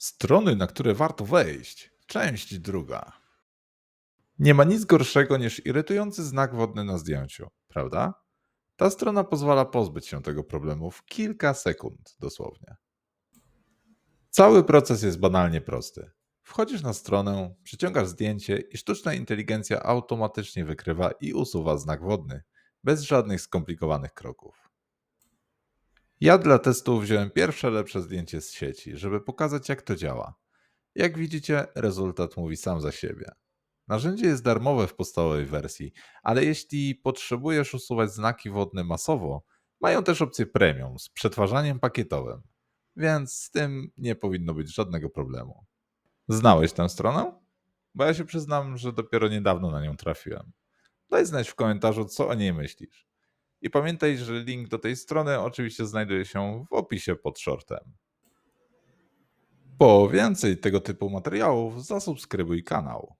Strony, na które warto wejść. Część druga. Nie ma nic gorszego niż irytujący znak wodny na zdjęciu, prawda? Ta strona pozwala pozbyć się tego problemu w kilka sekund dosłownie. Cały proces jest banalnie prosty. Wchodzisz na stronę, przyciągasz zdjęcie i sztuczna inteligencja automatycznie wykrywa i usuwa znak wodny, bez żadnych skomplikowanych kroków. Ja dla testu wziąłem pierwsze lepsze zdjęcie z sieci, żeby pokazać jak to działa. Jak widzicie, rezultat mówi sam za siebie. Narzędzie jest darmowe w podstawowej wersji, ale jeśli potrzebujesz usuwać znaki wodne masowo, mają też opcję premium z przetwarzaniem pakietowym, więc z tym nie powinno być żadnego problemu. Znałeś tę stronę? Bo ja się przyznam, że dopiero niedawno na nią trafiłem. Daj znać w komentarzu, co o niej myślisz. I pamiętaj, że link do tej strony oczywiście znajduje się w opisie pod shortem. Po więcej tego typu materiałów zasubskrybuj kanał.